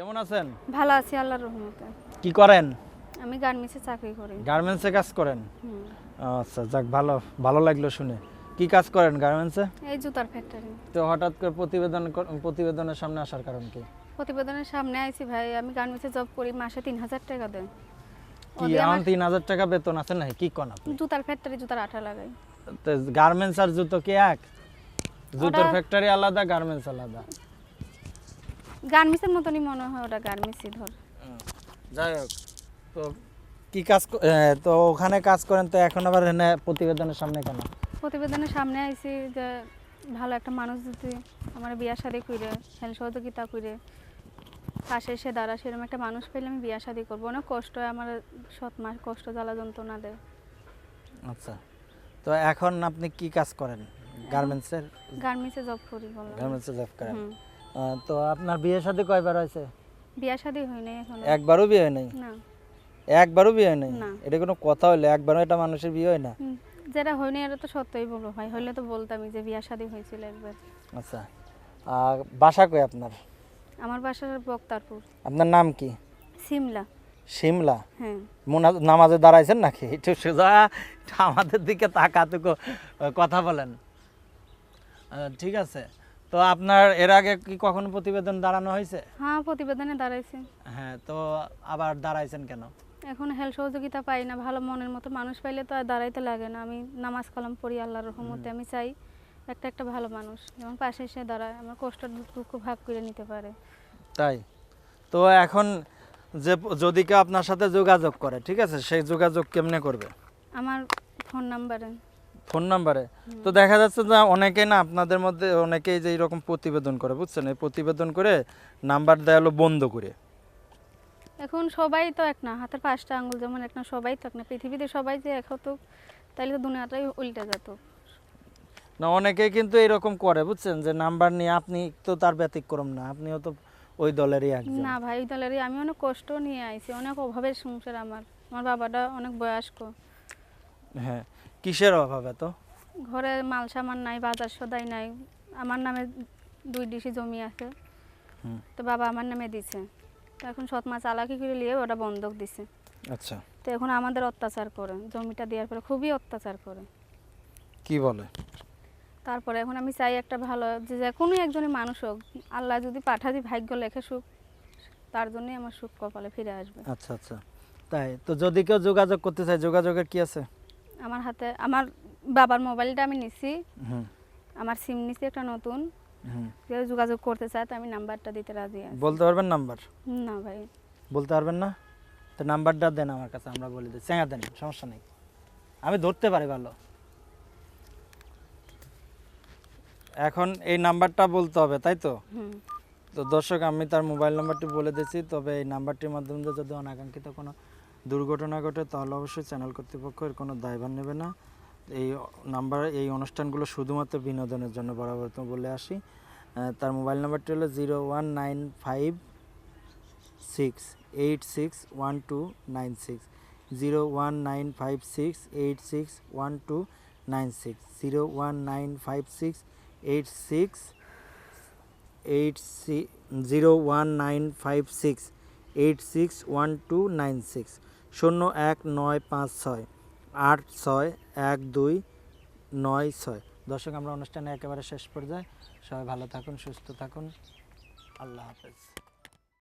কেমন আছেন? ভালো আছি আল্লাহর রহমতে। কি করেন? আমি গার্মেন্টসে চাকরি করি। গার্মেন্টসে কাজ করেন? আচ্ছা যাক ভালো ভালো লাগল শুনে। কি কাজ করেন গার্মেন্টসে? এই জুতার ফ্যাক্টরি তো হঠাৎ করে প্রতিবেদন প্রতিবেদনের সামনে আসার কারণ কি? প্রতিবেদনের সামনে আইছি ভাই আমি গার্মেন্টসে জব করি মাসে তিন হাজার টাকা দেন কি আমার তিন হাজার টাকা বেতন আছে নাকি? কি কন আপনি? জুতার ফ্যাক্টরি জুতার আঠা লাগাই। তো গার্মেন্টস আর জুতো কি এক? জুতোর ফ্যাক্টরি আলাদা গার্মেন্টস আলাদা? গার্মেন্টসের মতনই মনে হয় ওটা গার্মেন্টসই ধর। যাই হোক তো কি কাজ তো ওখানে কাজ করেন তো এখন আবার এনে প্রতিবেদনের সামনে কেন? প্রতিবেদনের সামনে আইছি যে ভালো একটা মানুষ যদি আমার বিয়া শাদি কইরে হেল্প সহযোগিতা কইরে পাশে এসে দাঁড়া সেরকম একটা মানুষ পেলে আমি বিয়া শাদি করব। অনেক কষ্ট হয় আমার সৎ মাস কষ্ট জ্বালা যন্ত্রণা দেয়। আচ্ছা তো এখন আপনি কি কাজ করেন? গার্মেন্টসের? গার্মেন্টসে জব করি বললাম গার্মেন্টসে জব করেন। তো আপনার বিয়ের সাথে কয়বার হয়েছে? বিয়া শাদি হয় নাই এখন। একবারও বিয়ে হয় নাই? না। একবারও বিয়ে হয় নাই? না। এটা কোনো কথা হইল একবারও এটা মানুষের বিয়ে হয় না? হুম, যেটা হয়নি এটা তো সত্যই বলো হয় হইলে তো বলতামই যে বিয়া শাদি হয়েছিল একবার। আচ্ছা। আর বাসা কই আপনার? আমার বাসার বক্তারপুর। আপনার নাম কি? সিমলা। সিমলা? হ্যাঁ। মোনা- নামাজে দাঁড়াইছেন নাকি? একটু সোজা আমাদের দিকে তাকাতুকো কথা বলেন। ঠিক আছে। তো আপনার এর আগে কি কখনো প্রতিবেদন দাঁড়ানো হয়েছে? হ্যাঁ প্রতিবেদনে দাঁড়াইছি। হ্যাঁ তো আবার দাঁড়াইছেন কেন? এখন হেল্প সহযোগিতা পাই না ভালো মনের মতো মানুষ পাইলে তো আর দাঁড়াইতে লাগে না। আমি নামাজ কালাম পড়ি আল্লাহর রহমতে আমি চাই একটা একটা ভালো মানুষ যেমন পাশে এসে দাঁড়ায় আমার কষ্ট দুঃখ ভাগ করে নিতে পারে। তাই? তো এখন যে যদি কেউ আপনার সাথে যোগাযোগ করে ঠিক আছে? সেই যোগাযোগ কেমনে করবে? আমার ফোন নাম্বারে ফোন নাম্বারে। তো দেখা যাচ্ছে যে অনেকেই না আপনাদের মধ্যে অনেকেই যে এরকম প্রতিবেদন করে বুঝছেন? এই প্রতিবেদন করে নাম্বার দেয় হলো বন্ধ করে। এখন সবাই তো এক না হাতের পাঁচটা আঙ্গুল যেমন এক না সবাই তো এক না। পৃথিবীতে সবাই যে এক হতো তাহলে তো দুনিয়াটাই উল্টে যেত। না অনেকেই কিন্তু এরকম করে বুঝছেন? যে নাম্বার নিয়ে আপনি তো তার ব্যতিক্রম না আপনিও তো ওই দলেরই একজন। না ভাই ওই দলেরই। আমি অনেক কষ্ট নিয়ে আইছি অনেক অভাবের সংসার আমার। আমার বাবাটা অনেক বয়স্ক। হ্যাঁ। কিসের অভাব এত? ঘরে মাল সামান নাই বাজার সদাই নাই। আমার নামে দুই ডিসি জমি আছে। তো বাবা আমার নামে দিছে। তো এখন সৎ মা চালাকি করে নিয়ে ওটা বন্ধক দিছে। আচ্ছা। তো এখন আমাদের অত্যাচার করে। জমিটা দেওয়ার পরে খুবই অত্যাচার করে। কি বলে? তারপরে এখন আমি চাই একটা ভালো যে যে কোনো একজনের মানুষ হোক আল্লাহ যদি পাঠাদি ভাগ্য লেখে সুখ তার জন্যই আমার সুখ কপালে ফিরে আসবে। আচ্ছা আচ্ছা। তাই? তো যদি কেউ যোগাযোগ করতে চায় যোগাযোগের কি আছে? আমার হাতে আমার বাবার মোবাইলটা আমি নিছি। আমার সিম নিছি একটা নতুন। কেউ যোগাযোগ করতে চায় তো আমি নাম্বারটা দিতে রাজি আছি। বলতে পারবেন নাম্বার? না ভাই। বলতে পারবেন না? তো নাম্বারটা দেন আমার কাছে আমরা বলে দিই। চেঙ্গা দেন সমস্যা নেই। আমি ধরতে পারি ভালো। এখন এই নাম্বারটা বলতে হবে তাই তো? তো দর্শক আমি তার মোবাইল নাম্বারটি বলে দিচ্ছি তবে এই নাম্বারটির মাধ্যমে যদি অনাকাঙ্ক্ষিত কোনো দুর্ঘটনা ঘটে, তাহলে অবশ্যই চ্যানেল কর্তৃপক্ষ এর কোনো দায়ভার নেবে না। এই নাম্বার, এই অনুষ্ঠানগুলো শুধুমাত্র বিনোদনের জন্য বরাবর বলে আসি। তার মোবাইল নাম্বারটি হলো zero one nine five six eight six one two nine six. Zero one nine five six eight six one two nine six. Zero one nine five six eight six eight C, zero one nine five six. Eight six one two nine six শূন্য এক নয় পাঁচ ছয় আট ছয় এক দুই নয় ছয় দর্শক, আমরা অনুষ্ঠানে একেবারে শেষ পর্যায়ে। সবাই ভালো থাকুন, সুস্থ থাকুন। আল্লাহ হাফেজ।